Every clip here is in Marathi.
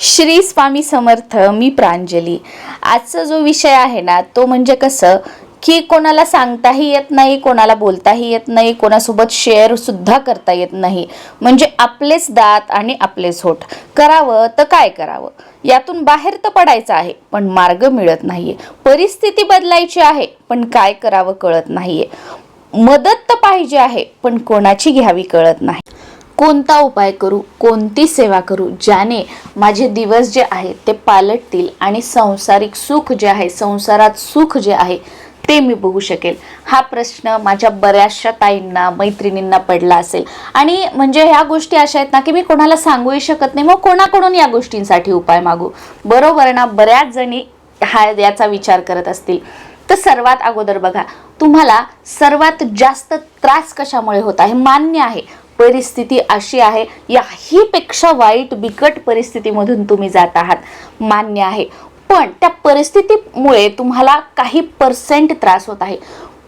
श्री स्वामी समर्थ मी प्रांजली. आजचा जो विषय आहे ना तो म्हणजे कसं की कोणाला सांगताही येत नाही कोणाला बोलताही येत नाही कोणासोबत शेअर सुद्धा करता येत नाही. म्हणजे आपलेच दात आणि आपलेच होठ. करावं तर काय करावं? यातून बाहेर तर पडायचं आहे पण मार्ग मिळत नाहीये. परिस्थिती बदलायची आहे पण काय करावं कळत नाहीये. मदत तर पाहिजे आहे पण कोणाची घ्यावी कळत नाही. कोणता उपाय करू कोणती सेवा करू ज्याने माझे दिवस जे आहेत ते पालटतील आणि संसारिक सुख जे आहे संसारात सुख जे आहे ते मी बघू शकेल. हा प्रश्न माझ्या बऱ्याचशा ताईंना मैत्रिणींना पडला असेल. आणि म्हणजे ह्या गोष्टी अशा आहेत ना की मी कोणाला सांगूही शकत नाही. मग कोणाकडून या गोष्टींसाठी उपाय मागू? बरोबर ना बऱ्याच जणी हा याचा विचार करत असतील. तर सर्वात अगोदर बघा तुम्हाला सर्वात जास्त त्रास कशामुळे होत आहे? मान्य आहे. परिस्थिती अशी आहे याहीपेक्षा वाईट बिकट परिस्थितीमधून तुम्ही जात आहात. मान्य आहे. पण त्या परिस्थितीमुळे तुम्हाला काही पर्सेंट त्रास होत आहे.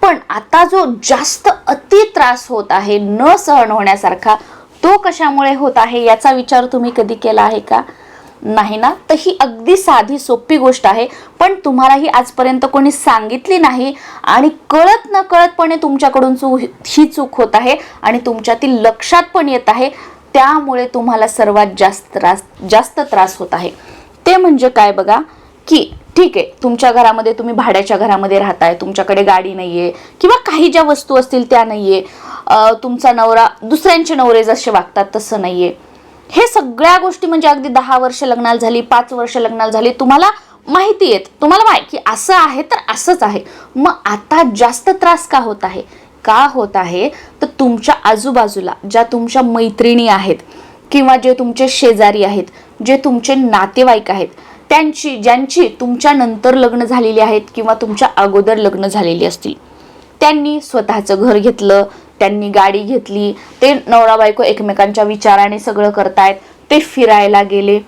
पण आता जो जास्त अति त्रास होत आहे न सहन होण्यासारखा तो कशामुळे होत आहे याचा विचार तुम्ही कधी केला आहे का? नाही ना? तर ही अगदी साधी सोपी गोष्ट आहे. पण तुम्हाला ही आजपर्यंत कोणी सांगितली नाही आणि कळत न कळतपणे तुमच्याकडून चू ही चूक होत आहे आणि तुमच्यातील लक्षात पण येत आहे. त्यामुळे तुम्हाला सर्वात जास्त त्रास जास्त त्रास होत आहे. ते म्हणजे काय बघा? की ठीक आहे तुमच्या घरामध्ये तुम्ही भाड्याच्या घरामध्ये राहताय तुमच्याकडे गाडी नाहीये किंवा काही ज्या वस्तू असतील त्या नाहीये. आहे तुमचा नवरा दुसऱ्यांचे नवरे जसे वागतात तसं नाहीये. हे सगळ्या गोष्टी म्हणजे अगदी दहा वर्ष लग्नाला झाली पाच वर्ष लग्नाला झाली तुम्हाला माहिती येत तुम्हाला माहिती की असं आहे तर असंच आहे. मग आता जास्त त्रास का होत आहे? का होत आहे? तर तुमच्या आजूबाजूला ज्या तुमच्या मैत्रिणी आहेत किंवा जे तुमचे शेजारी आहेत जे तुमचे नातेवाईक आहेत त्यांची ज्यांची तुमच्या नंतर लग्न झालेली आहेत किंवा तुमच्या अगोदर लग्न झालेली असतील त्यांनी स्वतःचं घर घेतलं त्यांनी गाडी घेतली. ते नवरा बायको एकमेकांच्या विचाराने सगळं करतायत. ते फिरायला गेले.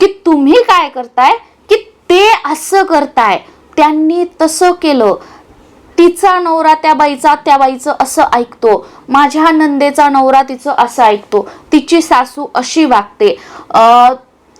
की तुम्ही काय करताय? की ते असं करताय. त्यांनी तसं केलं. तिचा नवरा त्या बाईचा त्या बाईचं असं ऐकतो. माझ्या नंदेचा नवरा तिचं असं ऐकतो. तिची सासू अशी वागते. अं,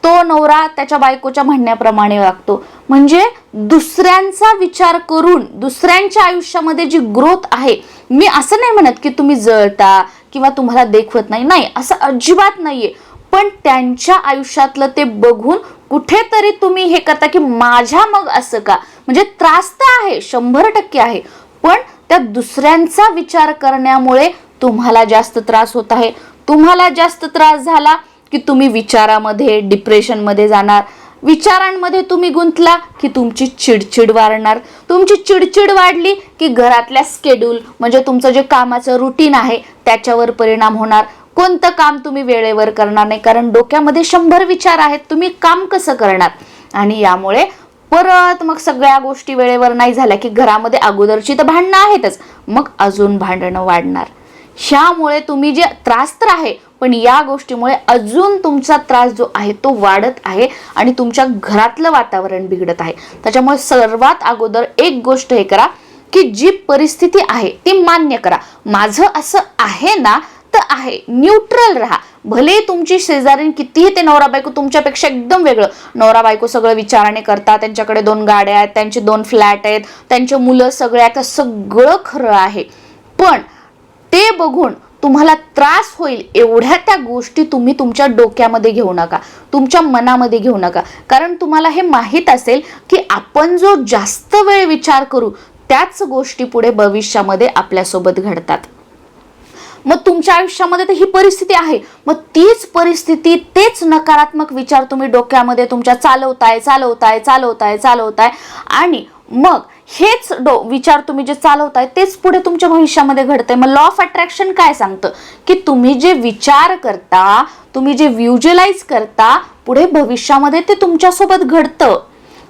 तो नवरा त्याच्या बायकोच्या म्हणण्याप्रमाणे वागतो. म्हणजे दुसऱ्यांचा विचार करून दुसऱ्यांच्या आयुष्यामध्ये जी ग्रोथ आहे मी असं नाही म्हणत की तुम्ही जळता किंवा तुम्हाला देखवत नाही. नाही असं अजिबात नाहीये. पण त्यांच्या आयुष्यातलं ते बघून कुठेतरी तुम्ही हे करता की माझ्या मग असं का? म्हणजे त्रास तर आहे शंभर टक्के आहे. पण त्या दुसऱ्यांचा विचार करण्यामुळे तुम्हाला जास्त त्रास होत आहे. तुम्हाला जास्त त्रास झाला की तुम्ही विचारामध्ये डिप्रेशनमध्ये जाणार. विचारांमध्ये तुम्ही गुंतला की तुमची चिडचिड वाढणार. तुमची चिडचिड वाढली की घरातल्या स्केड्यूल म्हणजे तुमचं जे कामाचं रुटीन आहे त्याच्यावर परिणाम होणार. कोणतं काम तुम्ही वेळेवर करणार नाही कारण डोक्यामध्ये शंभर विचार आहेत तुम्ही काम कसं करणार? आणि यामुळे परत मग सगळ्या गोष्टी वेळेवर नाही झाल्या की घरामध्ये अगोदरची तर भांडणं आहेतच. मग अजून भांडणं वाढणार. ह्यामुळे तुम्ही जे त्रास तर आहे पण या गोष्टीमुळे अजून तुमचा त्रास जो आहे तो वाढत आहे आणि तुमच्या घरातलं वातावरण बिघडत आहे. त्याच्यामुळे सर्वात अगोदर एक गोष्ट हे करा की जी परिस्थिती आहे ती मान्य करा. माझं असं आहे ना तर आहे. न्यूट्रल राहा. भले तुमची शेजारीन कितीही ते नवरा बायको तुमच्यापेक्षा एकदम वेगळं. नवरा बायको सगळं विचाराने करतात त्यांच्याकडे दोन गाड्या आहेत त्यांचे दोन फ्लॅट आहेत त्यांचे मुलं सगळे आहेत सगळं खरं आहे. पण ते बघून तुम्हाला त्रास होईल एवढ्या त्या गोष्टी तुम्ही तुमच्या डोक्यामध्ये घेऊ नका तुमच्या मनामध्ये घेऊ नका. कारण तुम्हाला हे माहीत असेल की आपण जो जास्त वेळ विचार करू त्याच गोष्टी पुढे भविष्यामध्ये आपल्यासोबत घडतात. मग तुमच्या आयुष्यामध्ये तर ही परिस्थिती आहे. मग तीच परिस्थिती तेच नकारात्मक विचार तुम्ही डोक्यामध्ये तुमच्या चालवताय चालवताय चालवताय चालवताय आणि मग हेच डो विचार तुम्ही जे चालवताय तेच पुढे तुमच्या भविष्यामध्ये घडतंय. मग लॉ ऑफ अट्रॅक्शन काय सांगतं? की तुम्ही जे विचार करता तुम्ही जे व्ह्युज्युलाइज करता पुढे भविष्यामध्ये ते तुमच्यासोबत घडतं.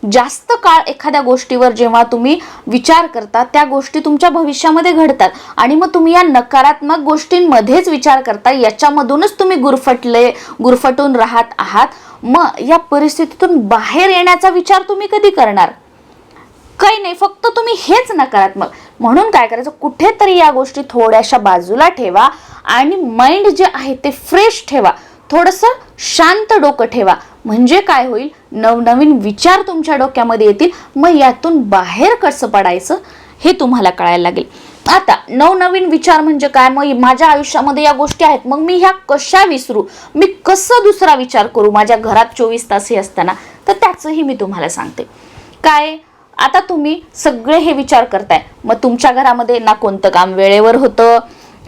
जास्त काळ एखाद्या गोष्टीवर जेव्हा तुम्ही विचार करता त्या गोष्टी तुमच्या भविष्यामध्ये घडतात. आणि मग तुम्ही या नकारात्मक गोष्टींमध्येच विचार करता याच्यामधूनच तुम्ही गुरफटले गुरफटून राहत आहात. मग या परिस्थितीतून बाहेर येण्याचा विचार तुम्ही कधी करणार? काही नाही फक्त तुम्ही हेच नकारात्मक. म्हणून काय करायचं कुठेतरी या गोष्टी थोड्याशा बाजूला ठेवा आणि माइंड जे आहे ते फ्रेश ठेवा. थोडंसं शांत डोकं ठेवा. म्हणजे काय होईल नवनवीन विचार तुमच्या डोक्यामध्ये येतील मग यातून बाहेर कसं पडायचं हे तुम्हाला कळायला लागेल. आता नवनवीन विचार म्हणजे काय? मग माझ्या आयुष्यामध्ये या गोष्टी आहेत मग मी ह्या कशा विसरू? मी कसं दुसरा विचार करू? माझ्या घरात चोवीस तास हे असताना. तर त्याचंही मी तुम्हाला सांगते. काय? आता तुम्ही सगळे हे विचार करताय. मग तुमच्या घरामध्ये ना कोणतं काम वेळेवर होतं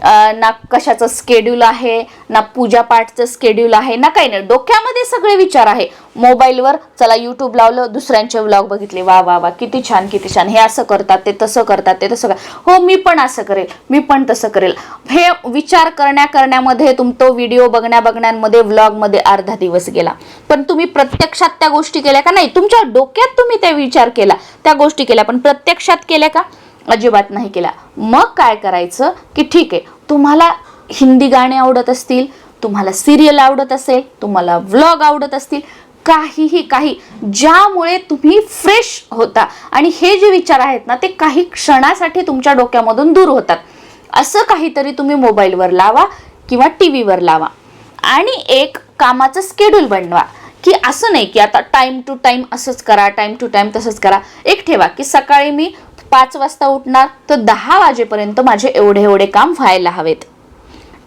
ना कशाचं स्केड्यूल आहे ना पूजापाठचं स्केड्यूल आहे ना काही नाही. डोक्यामध्ये सगळे विचार आहे. मोबाईलवर चला यूट्यूब लावलं दुसऱ्यांचे व्लॉग बघितले. वा वा वा किती छान किती छान. हे असं करतात ते तसं करतात ते तसं कर हो मी पण असं करेल. मी पण तसं करेल. हे विचार करण्या करण्यामध्ये तुम तो व्हिडिओ बघण्या बघण्यामध्ये व्लॉगमध्ये अर्धा दिवस गेला. पण तुम्ही प्रत्यक्षात त्या गोष्टी केल्या का? नाही. तुमच्या डोक्यात तुम्ही त्या विचार केला. त्या गोष्टी केल्या. पण प्रत्यक्षात केल्या का? अजिबात नाही केला मग काय करायचं की ठीक आहे तुम्हाला हिंदी गाणे आवडत असतील तुम्हाला सिरियल आवडत असेल तुम्हाला व्लॉग आवडत असतील काहीही काही ज्यामुळे तुम्ही फ्रेश होता. आणि हे जे विचार आहेत ना ते काही क्षणासाठी तुमच्या डोक्यामधून दूर होतात. असं काहीतरी तुम्ही मोबाईलवर लावा किंवा टी व्हीवर लावा. आणि एक कामाचं स्केड्यूल बनवा. की असं नाही की आता टाईम टू टाईम असंच करा टाईम टू टाईम तसंच करा. एक ठेवा की सकाळी मी पाच वाजता उठणार तर दहा वाजेपर्यंत माझे एवढे एवढे काम व्हायला हवेत.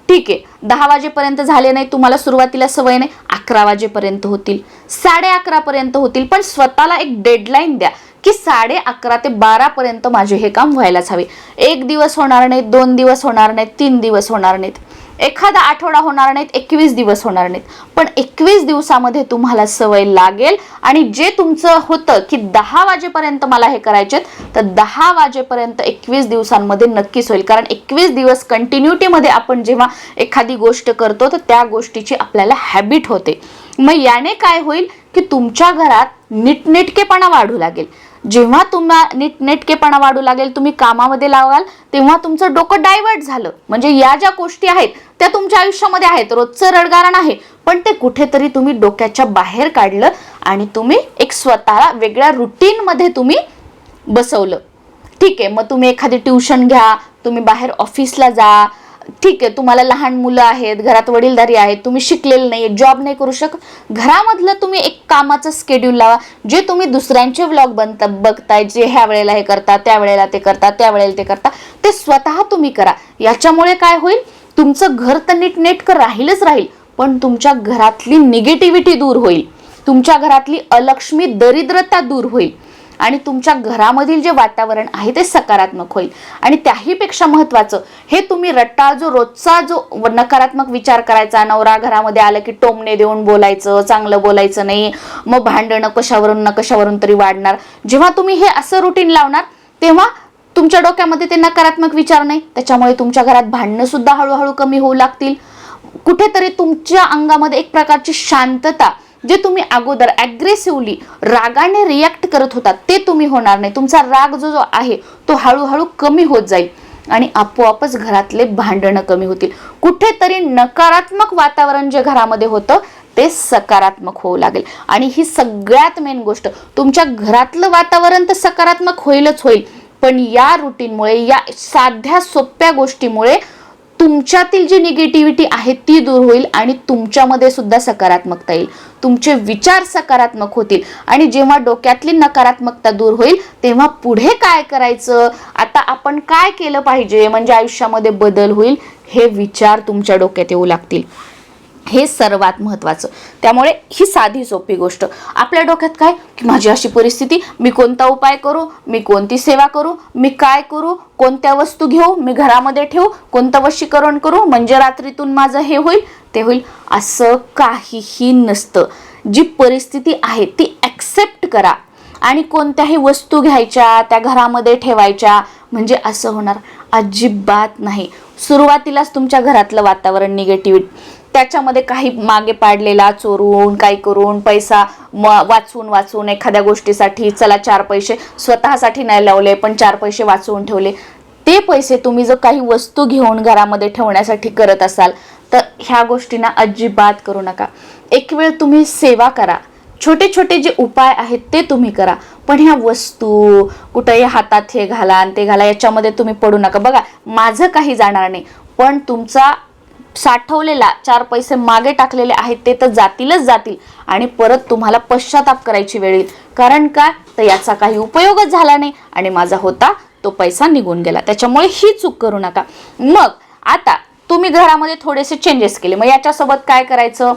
ठीक आहे दहा वाजेपर्यंत झाले नाही तुम्हाला सुरुवातीला सवय नाही अकरा वाजेपर्यंत होतील. साडे अकरापर्यंत होतील पण स्वतःला एक डेडलाईन द्या की साडे अकरा ते बारापर्यंत माझे हे काम व्हायलाच हवे. एक दिवस होणार नाहीत दोन दिवस होणार नाहीत तीन दिवस होणार नाहीत. एखादा आठवडा होणार नाहीत एकवीस दिवस होणार नाहीत. पण एकवीस दिवसामध्ये तुम्हाला सवय लागेल आणि जे तुमचं होतं की दहा वाजेपर्यंत मला हे करायचे तर दहा वाजेपर्यंत एकवीस दिवसांमध्ये नक्कीच होईल. कारण एकवीस दिवस कंटिन्युटीमध्ये आपण जेव्हा एखादी गोष्ट करतो तर त्या गोष्टीची आपल्याला हॅबिट होते. मग याने काय होईल की तुमच्या घरात नीटनेटकेपणा वाढू लागेल. जेव्हा तुम्हा नीटनेटकेपणा वाढू लागेल तुम्ही कामामध्ये लावाल तेव्हा तुमचं डोकं डायव्हर्ट झालं. म्हणजे या ज्या गोष्टी आहेत त्या तुमच्या आयुष्यामध्ये आहेत रोजचं रडगारण आहे पण ते कुठेतरी तुम्ही डोक्याच्या बाहेर काढलं आणि तुम्ही एक स्वतःला वेगळ्या रुटीनमध्ये तुम्ही बसवलं. ठीक आहे मग तुम्ही एखादी ट्युशन घ्या तुम्ही बाहेर ऑफिसला जा ठीक आहे तुम्हाला लहान मुलं आहेत घरात वडीलधारी आहेत तुम्ही शिकलेले नाही जॉब नाही करू शकत. घरामधलं तुम्ही एक कामाचं स्केड्यूल लावा जे तुम्ही दुसऱ्यांचे व्लॉग बनता बघताय जे ह्या वेळेला हे करता त्या वेळेला ते करता त्या वेळेला ते करता ते स्वतः तुम्ही करा. याच्यामुळे काय होईल? तुमचं घर तर नीट नेटकं राहीलच राहील पण तुमच्या घरातली निगेटिव्हिटी दूर होईल. तुमच्या घरातली अलक्ष्मी दरिद्रता दूर होईल. आणि तुमच्या घरामधील जे वातावरण आहे ते सकारात्मक होईल. आणि त्याहीपेक्षा महत्त्वाचं हे तुम्ही रट्टा जो रोजचा जो नकारात्मक विचार करायचा नवरा घरामध्ये आलं की टोमणे देऊन बोलायचं चांगलं बोलायचं नाही मग भांडणं कशावरून न कशावरून तरी वाढणार. जेव्हा तुम्ही हे असं रुटीन लावणार तेव्हा तुमच्या डोक्यामध्ये ते नकारात्मक विचार नाही. त्याच्यामुळे तुमच्या घरात भांडणं सुद्धा हळूहळू कमी होऊ लागतील. कुठेतरी तुमच्या अंगामध्ये एक प्रकारची शांतता जे तुम्ही अगोदर ॲग्रेसिव्हली रागाने रिॲक्ट करत होता ते तुम्ही होणार नाही. तुमचा राग जो जो आहे तो हळूहळू कमी होत जाईल. आणि आपोआपच घरातले भांडणं कमी होतील. कुठेतरी नकारात्मक वातावरण जे घरामध्ये होतं ते सकारात्मक होऊ लागेल. आणि ही सगळ्यात मेन गोष्ट. तुमच्या घरातलं वातावरण तर सकारात्मक होईलच होईल. पण या रुटीनमुळे या साध्या सोप्या गोष्टीमुळे तुमच्यातील जी निगेटिव्हिटी आहे ती दूर होईल आणि तुमच्यामध्ये सुद्धा सकारात्मकता येईल. तुमचे विचार सकारात्मक होतील आणि जेव्हा डोक्यातली नकारात्मकता दूर होईल तेव्हा पुढे काय करायचं? आता आपण काय केलं पाहिजे? म्हणजे आयुष्यामध्ये बदल होईल हे विचार तुमच्या डोक्यात येऊ लागतील. हे सर्वात महत्त्वाचं. त्यामुळे ही साधी सोपी गोष्ट. आपल्या डोक्यात काय? की माझी अशी परिस्थिती मी कोणता उपाय करू? मी कोणती सेवा करू? मी काय करू? कोणत्या वस्तू घेऊ? मी घरामध्ये ठेवू? कोणतं वशीकरण करू? म्हणजे रात्रीतून माझं हे होईल ते होईल असं काहीही नसतं. जी परिस्थिती आहे ती ॲक्सेप्ट करा. आणि कोणत्याही वस्तू घ्यायच्या त्या घरामध्ये ठेवायच्या म्हणजे असं होणार अजिबात नाही. सुरुवातीलाच तुमच्या घरातलं वातावरण निगेटिव्ह त्याच्यामध्ये काही मागे पाडलेला चोरून काही करून पैसा म वाचून एखाद्या गोष्टीसाठी चला चार पैसे स्वतःसाठी नाही लावले पण चार पैसे वाचवून ठेवले. ते पैसे तुम्ही जर काही वस्तू घेऊन घरामध्ये ठेवण्यासाठी करत असाल तर ह्या गोष्टींना अजिबात करू नका. एक वेळ तुम्ही सेवा करा. छोटे छोटे जे उपाय आहेत ते तुम्ही करा. पण ह्या वस्तू कुठंही हातात हे घाला आणि ते घाला याच्यामध्ये तुम्ही पडू नका. बघा माझं काही जाणार नाही पण तुमचा साठवलेला चार पैसे मागे टाकलेले आहेत ते तर जातीलच जातील. आणि परत तुम्हाला पश्चाताप करायची वेळ येईल. कारण काय तर याचा काही उपयोगच झाला नाही. आणि माझा होता तो पैसा निघून गेला. त्याच्यामुळे ही चूक करू नका. मग आता तुम्ही घरामध्ये थोडेसे चेंजेस केले. मग याच्यासोबत काय करायचं?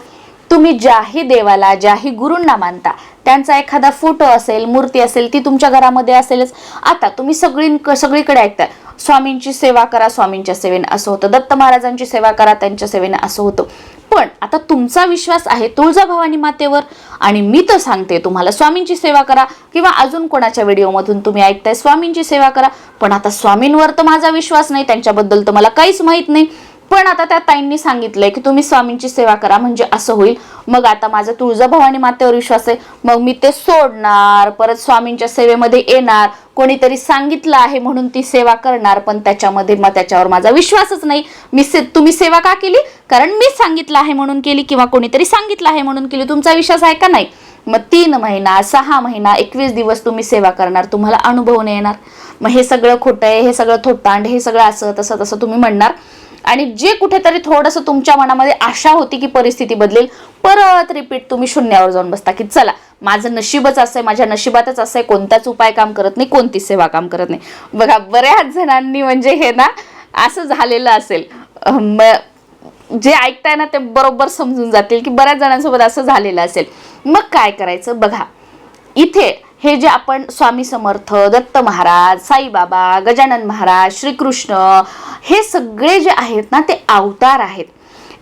तुम्ही ज्याही देवाला ज्याही गुरूंना मानता त्यांचा एखादा फोटो असेल मूर्ती असेल ती तुमच्या घरामध्ये असेलच. आता तुम्ही सगळी सगळीकडे ऐकताय. स्वामींची सेवा करा स्वामींच्या सेवेने असं होतं. दत्त महाराजांची सेवा करा त्यांच्या सेवेने असं होतं. पण आता तुमचा विश्वास आहे तुळजाभवानी मातेवर. आणि मी तर सांगते तुम्हाला स्वामींची सेवा करा किंवा अजून कोणाच्या व्हिडिओमधून तुम्ही ऐकताय स्वामींची सेवा करा. पण आता स्वामींवर तर माझा विश्वास नाही त्यांच्याबद्दल तर मला काहीच माहीत नाही. पण आता त्या ताईंनी सांगितलंय की तुम्ही स्वामींची सेवा करा म्हणजे असं होईल. मग आता माझा तुळजाभवानी मातेवर विश्वास आहे. मग मी ते सोडणार परत स्वामींच्या सेवेमध्ये येणार. कोणीतरी सांगितलं आहे म्हणून ती सेवा करणार पण त्याच्यामध्ये मग त्याच्यावर माझा विश्वासच नाही. मी से तुम्ही सेवा का केली? कारण मी सांगितलं आहे म्हणून केली किंवा कोणीतरी सांगितलं आहे म्हणून केली. तुमचा विश्वास आहे का नाही? मग तीन महिना सहा महिना एकवीस दिवस तुम्ही सेवा करणार. तुम्हाला अनुभव नाही येणार. मग हे सगळं खोटं आहे हे सगळं थोटांड हे सगळं असं तसं तसं तुम्ही म्हणणार. आणि जे कुठेतरी थोडंसं तुमच्या मनामध्ये आशा होती की परिस्थिती बदलेल परत रिपीट तुम्ही शून्यावर जाऊन बसता की चला माझं नशीबच असं आहे माझ्या नशिबातच असं आहे कोणताच उपाय काम करत नाही कोणती सेवा काम करत नाही. बघा बऱ्याच जणांनी म्हणजे हे ना असं झालेलं असेल. जे ऐकताय ना ते बरोबर समजून जातील की बऱ्याच जणांसोबत असं झालेलं असेल. मग काय करायचं? बघा इथे हे जे आपण स्वामी समर्थ दत्त महाराज साईबाबा गजानन महाराज श्रीकृष्ण हे सगळे जे आहेत ना ते अवतार आहेत.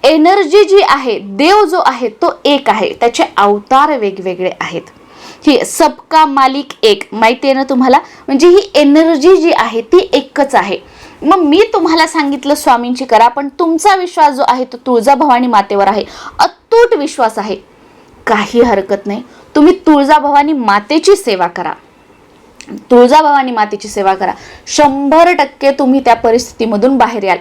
एनर्जी जी आहे देव जो आहे तो एक आहे. त्याचे अवतार वेगवेगळे आहेत. ही सबका मालिक एक माहिती आहे ना तुम्हाला? म्हणजे ही एनर्जी जी आहे ती एकच आहे. मग मी तुम्हाला सांगितलं स्वामींची करा पण तुमचा विश्वास जो आहे तो तुळजाभवानी मातेवर आहे. अतूट विश्वास आहे. काही हरकत नाही. तुम्ही तुळजाभवानी मातेची सेवा करा. तुळजाभवानी मातेची सेवा करा. शंभर टक्के तुम्ही त्या परिस्थितीमधून बाहेर याल.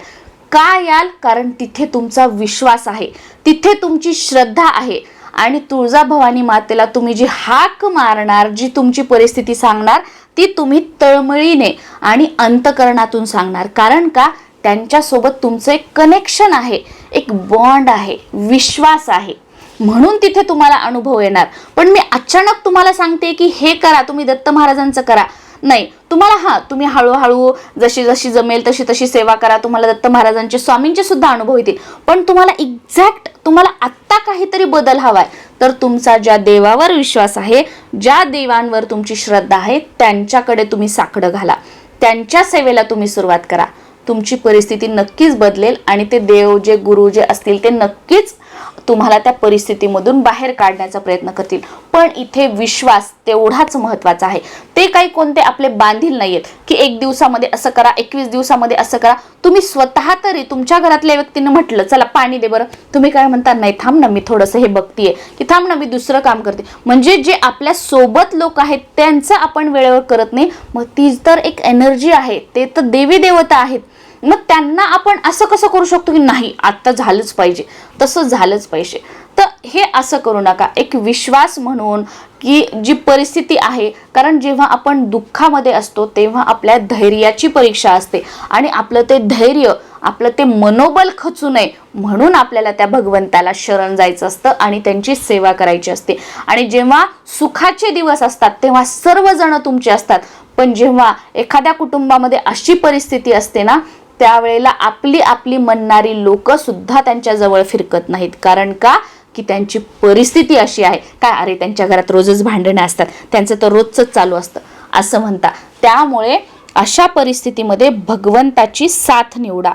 का याल? कारण तिथे तुमचा विश्वास आहे. तिथे तुमची श्रद्धा आहे. आणि तुळजाभवानी मातेला तुम्ही जी हाक मारणार जी तुमची परिस्थिती सांगणार ती तुम्ही तळमळीने आणि अंतकरणातून सांगणार. कारण का? त्यांच्यासोबत तुमचं एक कनेक्शन आहे. एक बॉन्ड आहे. विश्वास आहे. म्हणून तिथे तुम्हाला अनुभव येणार. पण मी अचानक तुम्हाला सांगते की हे करा तुम्ही दत्त महाराजांचं करा. नाही तुम्हाला हा तुम्ही हळूहळू जशी जशी जमेल तशी तशी सेवा करा तुम्हाला दत्त महाराजांचे स्वामींचे सुद्धा अनुभव येतील. पण तुम्हाला एक्झॅक्ट तुम्हाला आत्ता काहीतरी बदल हवाय. तर तुमचा ज्या देवावर विश्वास आहे ज्या देवांवर तुमची श्रद्धा आहे त्यांच्याकडे तुम्ही साकडं घाला. त्यांच्या सेवेला तुम्ही सुरुवात करा. तुमची परिस्थिती नक्कीच बदलेल आणि ते देव जे गुरु जे असतील ते नक्कीच तुम्हाला त्या परिस्थितीमधून बाहेर काढण्याचा प्रयत्न करतील. पण इथे विश्वास तेवढाच महत्त्वाचा आहे. ते काही कोणते आपले बांधील नाहीयेत की एक दिवसामध्ये असं करा एकवीस दिवसामध्ये असं करा. तुम्ही स्वतः तरी तुमच्या घरातल्या व्यक्तीने म्हटलं चला पाणी दे बरं. तुम्ही काय म्हणता नाही थांब ना मी थोडंसं हे बघतीये. की थांब ना मी दुसरं काम करते. म्हणजे जे आपल्यासोबत लोक आहेत त्यांचं आपण वेळेवर करत नाही. मग ती तर एक एनर्जी आहे. ते तर देवी देवता आहेत. मग त्यांना आपण असं कसं करू शकतो की नाही? आत्ता झालंच पाहिजे. तसं झालंच पाहिजे. तर हे असं करू नका. एक विश्वास म्हणून की जी परिस्थिती आहे कारण जेव्हा आपण दुःखामध्ये असतो तेव्हा आपल्या धैर्याची परीक्षा असते. आणि आपलं ते धैर्य आपलं ते मनोबल खचू नये म्हणून आपल्याला त्या भगवंताला शरण जायचं असतं आणि त्यांची सेवा करायची असते. आणि जेव्हा सुखाचे दिवस असतात तेव्हा सर्वजण तुमचे असतात. पण जेव्हा एखाद्या कुटुंबामध्ये अशी परिस्थिती असते ना त्यावेळेला आपली आपली म्हणणारी लोक सुद्धा फिरकत नाहीत. कारण का? की त्यांची परिस्थिती अशी आहे. काय? अरे त्यांच्या घरात रोजच भांडणं असतात. त्यांचं तर रोजचंच चालू असतं. असं म्हणता. त्यामुळे अशा परिस्थितीमध्ये भगवंताची साथ निवडा.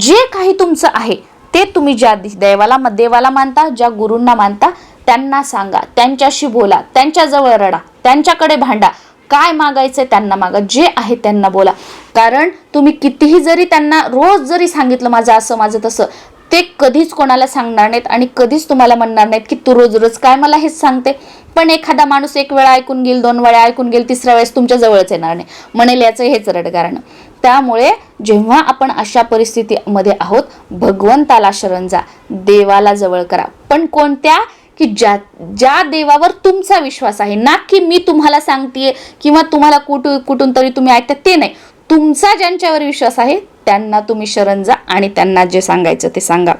जे काही तुमचं आहे ते तुम्ही ज्या दैवाला देवाला देवाला मानता ज्या गुरूंना मानता त्यांना सांगा. त्यांच्याशी बोला. त्यांच्याजवळ रडा. त्यांच्याकडे भांडा. काय मागायचं त्यांना मागा. जे आहे त्यांना बोला. कारण तुम्ही कितीही जरी त्यांना रोज जरी सांगितलं माझं असं माझं तसं ते कधीच कोणाला सांगणार नाहीत आणि कधीच तुम्हाला म्हणणार नाहीत की तू रोज रोज काय मला हेच सांगते. पण एखादा माणूस एक वेळा ऐकून घेईल दोन वेळा ऐकून घेईल तिसऱ्या वेळेस तुमच्या जवळच येणार नाही. म्हणेल याचं हेच रडगारण. त्यामुळे जेव्हा आपण अशा परिस्थितीमध्ये आहोत भगवंताला शरण जा देवाला जवळ करा. पण कोणत्या की ज्या ज्या देवावर तुमचा विश्वास आहे ना की मी तुम्हाला सांगतेय किंवा तुम्हाला कुठून कुठून तरी तुम्ही ऐकता ते नाही. तुमचा ज्यांच्यावर विश्वास आहे त्यांना तुम्ही शरण जा आणि त्यांना जे सांगायचं ते सांगा.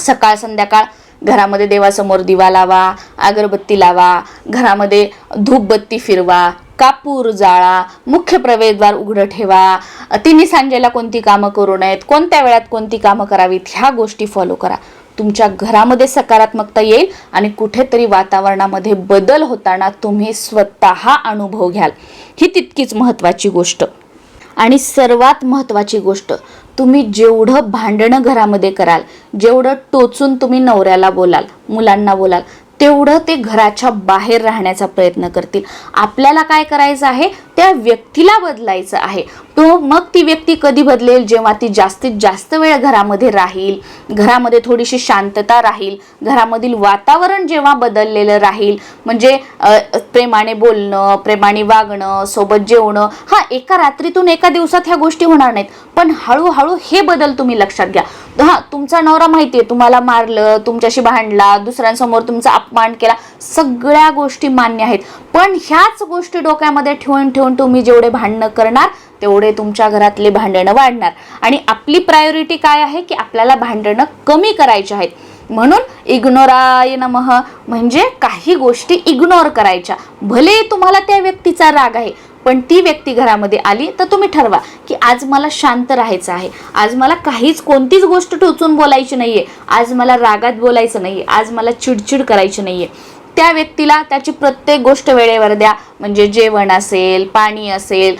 सकाळ संध्याकाळ घरामध्ये देवासमोर दिवा लावा अगरबत्ती लावा घरामध्ये धूपबत्ती फिरवा कापूर जाळा मुख्य प्रवेशद्वार उघडं ठेवा तिन्ही सांजेला कोणती कामं करू नयेत कोणत्या वेळात कोणती कामं करावीत ह्या गोष्टी फॉलो करा. तुमच्या घरामध्ये सकारात्मकता येईल आणि कुठेतरी वातावरणामध्ये बदल होताना तुम्ही स्वतः अनुभव घ्याल. ही तितकीच महत्त्वाची गोष्ट. आणि सर्वात महत्त्वाची गोष्ट तुम्ही जेवढं भांडणं घरामध्ये कराल जेवढं टोचून तुम्ही नवऱ्याला बोलाल मुलांना बोलाल तेवढं ते घराच्या बाहेर राहण्याचा प्रयत्न करतील. आपल्याला काय करायचं आहे? त्या व्यक्तीला बदलायचं आहे. तो मग ती व्यक्ती कधी बदलेल? जेव्हा ती जास्तीत जास्त वेळ घरामध्ये राहील घरामध्ये थोडीशी शांतता राहील घरामधील वातावरण जेव्हा बदललेलं राहील म्हणजे प्रेमाने बोलणं प्रेमाने वागणं सोबत जेवणं हा एका रात्रीतून एका दिवसात ह्या गोष्टी होणार नाहीत. पण हळूहळू हे बदल तुम्ही लक्षात घ्या. हा तुमचा नवरा माहिती आहे तुम्हाला मारलं तुमच्याशी भांडला दुसऱ्यांसमोर तुमचा अपमान केला सगळ्या गोष्टी मान्य आहेत. पण ह्याच गोष्टी डोक्यामध्ये ठेवून ठेवून तुम्ही जेवढे भांडणं करणार तेवढे तुमच्या घरातले भांडणं वाढणार. आणि आपली प्रायोरिटी काय आहे की आपल्याला भांडणं कमी करायची आहेत. म्हणून इग्नोराय नमः म्हणजे काही गोष्टी इग्नोर करायच्या. भले तुम्हाला त्या व्यक्तीचा राग आहे पण ती व्यक्ती घरामध्ये आली तर तुम्ही ठरवा की आज मला शांत राहायचं आहे. आज मला काहीच कोणतीच गोष्ट टोचून बोलायची नाहीये. आज मला रागात बोलायचं नाहीये. आज मला चिडचिड करायची नाहीये. त्या व्यक्तीला त्याची प्रत्येक गोष्ट वेळेवर द्या. म्हणजे जेवण असेल पाणी असेल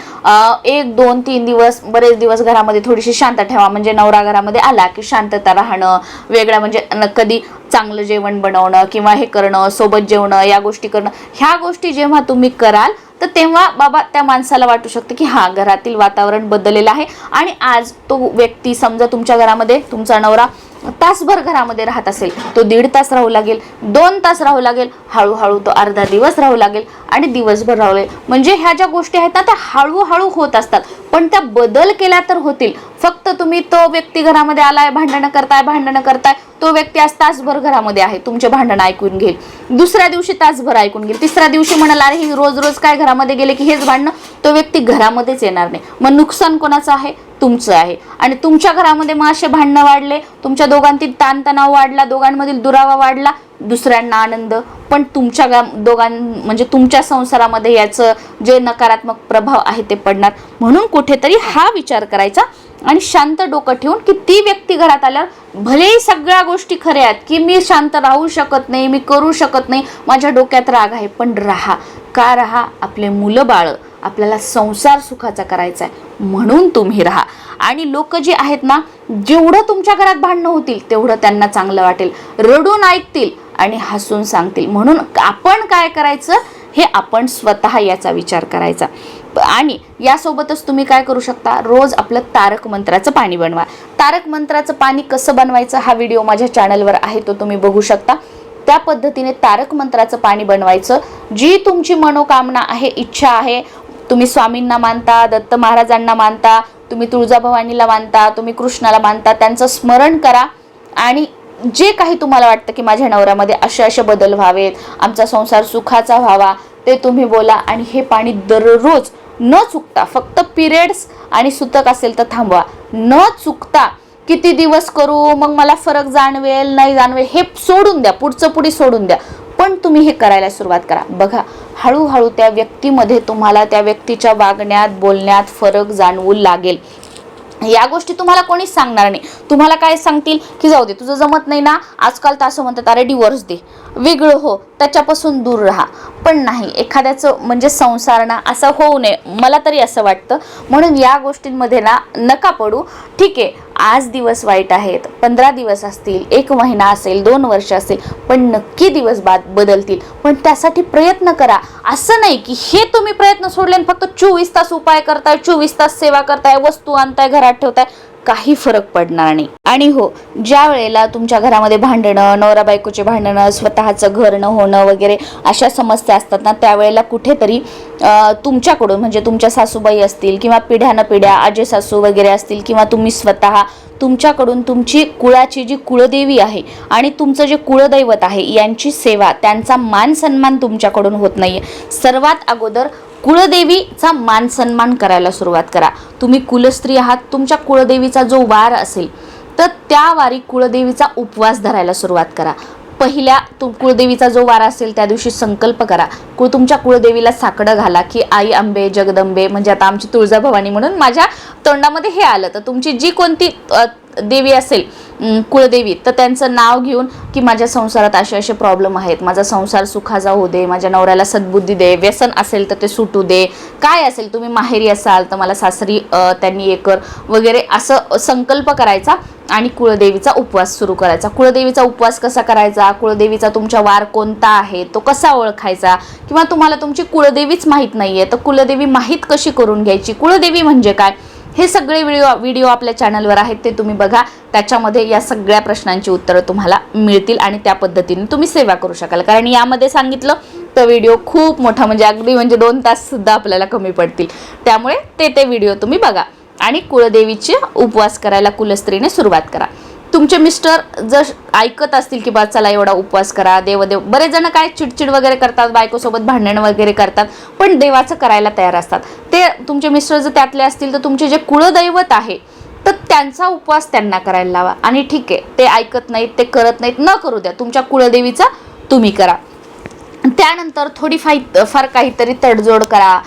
एक दोन तीन दिवस बरेच दिवस घरामध्ये थोडीशी शांत ठेवा. म्हणजे नवरा घरामध्ये आला की शांतता राहणं वेगळं म्हणजे न- कधी चांगलं जेवण बनवणं किंवा हे करणं सोबत जेवणं या गोष्टी करणं ह्या गोष्टी जेव्हा तुम्ही कराल तर तेव्हा बाबा त्या माणसाला वाटू शकतं की हा घरातील वातावरण बदललेलं आहे. आणि आज तो व्यक्ती समजा तुमच्या घरामध्ये तुमचा नवरा तासभर घरामध्ये राहत असेल. तो दीड तास राहू लागेल दोन तास राहू लागेल हळूहळू तो अर्धा दिवस राहू लागेल आणि दिवसभर राहू लागेल. म्हणजे ह्या ज्या गोष्टी आहेत ना त्या हळूहळू होत असतात. पण त्या बदल केल्या तर होतील. फक्त तुम्ही तो व्यक्ती घरामध्ये आलाय भांडणं करताय भांडणं करताय तो व्यक्ती आज तासभर घरामध्ये आहे. तुमचे भांडणं ऐकून घेईल. दुसऱ्या दिवशी तासभर ऐकून घेईल. तिसऱ्या दिवशी म्हणाला अरे ही रोज रोज काय घरामध्ये गेले की हेच भांडणं? तो व्यक्ती घरामध्येच येणार नाही. मग नुकसान कोणाचं आहे? तुमचं आहे. आणि तुमच्या घरामध्ये मग असे भांडणं वाढले तुमच्या दोघांतील ताणतणाव वाढला दोघांमधील दुरावा वाढला दुसऱ्यांना आनंद पण तुमच्या गा दोघां म्हणजे तुमच्या संसारामध्ये याचं जे नकारात्मक प्रभाव आहे ते पडणार. म्हणून कुठेतरी हा विचार करायचा आणि शांत डोकं ठेवून की ती व्यक्ती घरात आल्यावर भलेही सगळ्या गोष्टी खऱ्या आहेत की मी शांत राहू शकत नाही मी करू शकत नाही माझ्या डोक्यात राग आहे पण राहा. का राहा? आपले मुलं बाळं. आपल्याला संसार सुखाचा करायचा आहे म्हणून तुम्ही राहा. आणि लोक जे आहेत ना जेवढं तुमच्या घरात भांडणं होतील तेवढं त्यांना चांगलं वाटेल. रडून ऐकतील आणि हसून सांगतील. म्हणून आपण काय करायचं? हे आपण स्वतः याचा विचार करायचा. आणि यासोबतच तुम्ही काय करू शकता? रोज आपलं तारक मंत्राचं पाणी बनवा. तारक मंत्राचं पाणी कसं बनवायचं? हा व्हिडिओ माझ्या चॅनलवर आहे तो तुम्ही बघू शकता. त्या पद्धतीने तारक मंत्राचं पाणी बनवायचं. जी तुमची मनोकामना आहे इच्छा आहे तुम्ही स्वामींना मानता दत्त महाराजांना मानता तुम्ही तुळजाभवानीला मानता तुम्ही कृष्णाला मानता त्यांचं स्मरण करा. आणि जे काही तुम्हाला वाटतं की माझ्या नवऱ्यामध्ये असे असे बदल व्हावेत आमचा संसार सुखाचा व्हावा ते तुम्ही बोला आणि हे पाणी दररोज न चुकता फक्त पिरियड्स आणि सुतक असेल तर थांबवा. न चुकता किती दिवस करू मग मला फरक जाणवेल नाही जाणवेल हे सोडून द्या पुढचं पुढे सोडून द्या. पण तुम्ही हे करायला सुरुवात करा. बघा हळूहळू त्या व्यक्तीमध्ये तुम्हाला त्या व्यक्तीच्या वागण्यात बोलण्यात फरक जाणवू लागेल. या गोष्टी तुम्हाला कोणीच सांगणार नाही. तुम्हाला काय सांगतील? की जाऊ दे तुझं जमत नाही ना? आजकाल तर असं म्हणतात अरे डिवोर्स दे. वेगळं हो त्याच्यापासून दूर राहा. पण नाही एखाद्याचं म्हणजे संसार ना असं होऊ नये. मला तरी असं वाटतं. म्हणून या गोष्टींमध्ये ना नका पडू. ठीक आहे आज दिवस वाईट आहेत पंधरा दिवस असतील एक महिना असेल दोन वर्ष असेल पण नक्की दिवस बाद बदलतील. पण त्यासाठी प्रयत्न करा. असं नाही की हे तुम्ही प्रयत्न सोडले आणि फक्त चोवीस तास उपाय करताय चोवीस तास सेवा करताय वस्तू आणताय घरात ठेवताय. काही फरक पडणार नाही. आणि हो ज्या वेळेला तुमच्या घरामध्ये भांडणं नवरा बायकोचे भांडणं स्वतःचं घर न होणं वगैरे अशा समस्या असतात ना त्यावेळेला कुठेतरी तुमच्याकडून म्हणजे तुमच्या सासूबाई असतील किंवा पिढ्यानं पिढ्या आजे सासू वगैरे असतील किंवा तुम्ही स्वतः तुमच्याकडून तुमची कुळाची जी कुळदेवी आहे आणि तुमचं जे कुळदैवत आहे यांची सेवा त्यांचा मान सन्मान तुमच्याकडून होत नाहीये. सर्वात अगोदर कुळदेवीचा मान सन्मान करायला सुरुवात करा. तुम्ही कुलस्त्री आहात तुमच्या कुळदेवीचा जो वार असेल तर त्या वारी कुळदेवीचा उपवास धरायला सुरुवात करा. पहिल्या तु कुळदेवीचा जो वारा असेल त्या दिवशी संकल्प करा. कुळ तुमच्या कुळदेवीला साकडं घाला की आई आंबे जगदंबे म्हणजे आता आमची तुळजाभवानी म्हणून माझ्या तोंडामध्ये हे आलं. तर तुमची जी कोणती देवी असेल कुळदेवी तर त्यांचं नाव घेऊन की माझ्या संसारात असे असे प्रॉब्लेम आहेत. माझा संसार सुखाचा होऊ दे माझ्या नवऱ्याला सद्बुद्धी दे व्यसन असेल तर ते सुटू दे. काय असेल तुम्ही माहेरी असाल तर मला सासरी त्यांनी हे कर वगैरे असं संकल्प करायचा आणि कुळदेवीचा उपवास सुरू करायचा. कुळदेवीचा उपवास कसा करायचा? कुळदेवीचा तुमच्या वार कोणता आहे? तो कसा ओळखायचा? किंवा तुम्हाला तुमची कुळदेवीच माहीत नाही आहे तर कुळदेवी माहीत कशी करून घ्यायची? कुळदेवी म्हणजे काय? हे सगळे व्हिडिओ व्हिडिओ आपल्या चॅनलवर आहेत ते तुम्ही बघा. त्याच्यामध्ये या सगळ्या प्रश्नांची उत्तरं तुम्हाला मिळतील आणि त्या पद्धतीने तुम्ही सेवा करू शकाल. कारण यामध्ये सांगितलं तर व्हिडिओ खूप मोठा म्हणजे अगदी म्हणजे दोन ताससुद्धा आपल्याला कमी पडतील. त्यामुळे ते ते व्हिडिओ तुम्ही बघा. आणि कुळदेवीचे उपवास करायला कुलस्त्रीने सुरुवात करा. तुमचे मिस्टर जर ऐकत असतील की बा चला एवढा उपवास करा देवदेव बरेच जण काय चिडचिड वगैरे करतात बायकोसोबत भांडण वगैरे करतात पण देवाचं करायला तयार असतात. ते तुमचे मिस्टर जर त्यातले असतील तर तुमचे जे कुळदैवत आहे तर त्यांचा उपवास त्यांना करायला लावा. आणि ठीक आहे ते ऐकत नाहीत ते करत नाहीत न करू द्या. तुमच्या कुळदेवीचा तुम्ही करा. त्यानंतर थोडी फाई फार काहीतरी तडजोड करा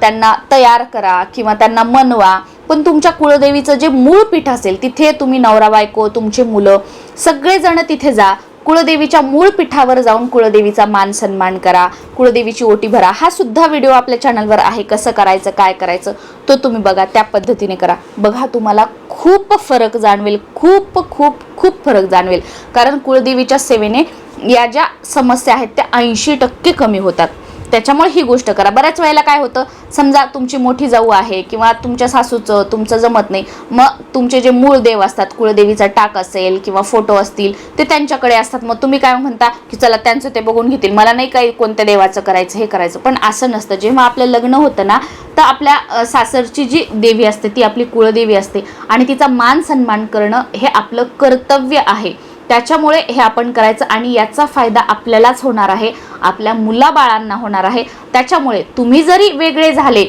त्यांना तयार करा किंवा त्यांना मनवा पण तुमच्या कुळदेवीचं जे मूळ पीठ असेल तिथे तुम्ही नवरा बायको तुमचे मुलं सगळेजण तिथे जा. कुळदेवीच्या मूळ पीठावर जाऊन कुळदेवीचा मान सन्मान करा. कुळदेवीची ओटी भरा. हा सुद्धा व्हिडिओ आपल्या चॅनलवर आहे. कसं करायचं काय करायचं तो तुम्ही बघा. त्या पद्धतीने करा. बघा तुम्हाला खूप फरक जाणवेल. खूप खूप खूप फरक जाणवेल. कारण कुळदेवीच्या सेवेने या ज्या समस्या आहेत त्या ऐंशी टक्के कमी होतात. त्याच्यामुळे ही गोष्ट करा. बऱ्याच वेळेला काय होतं समजा तुमची मोठी जाऊ आहे किंवा तुमच्या सासूचं तुमचं जमत नाही मग तुमचे जे मूळ देव असतात कुळदेवीचा टाक असेल किंवा फोटो असतील ते त्यांच्याकडे असतात. मग तुम्ही काय म्हणता की चला त्यांचं ते बघून घेतील. मला नाही काही कोणत्या देवाचं करायचं हे करायचं. पण असं नसतं. जेव्हा आपलं लग्न होतं ना तर आपल्या सासरची जी देवी असते ती आपली कुळदेवी असते. आणि तिचा मान सन्मान करणं हे आपलं कर्तव्य आहे. त्याच्यामुळे हे आपण करायचं आणि याचा फायदा आपल्यालाच होणार आहे. आपल्या मुलाबाळांना होणार आहे. त्याच्यामुळे तुम्ही जरी वेगळे झाले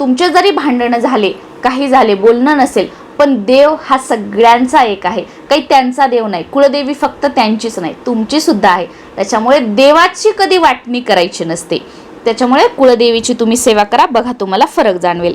तुमचे जरी भांडणं झाले काही झाले बोलणं नसेल पण देव हा सगळ्यांचा एक आहे. काही त्यांचा देव नाही. कुळदेवी फक्त त्यांचीच नाही तुमची सुद्धा आहे. त्याच्यामुळे देवाची कधी वाटणी करायची नसते. त्याच्यामुळे कुळदेवीची तुम्ही सेवा करा. बघा तुम्हाला फरक जाणवेल.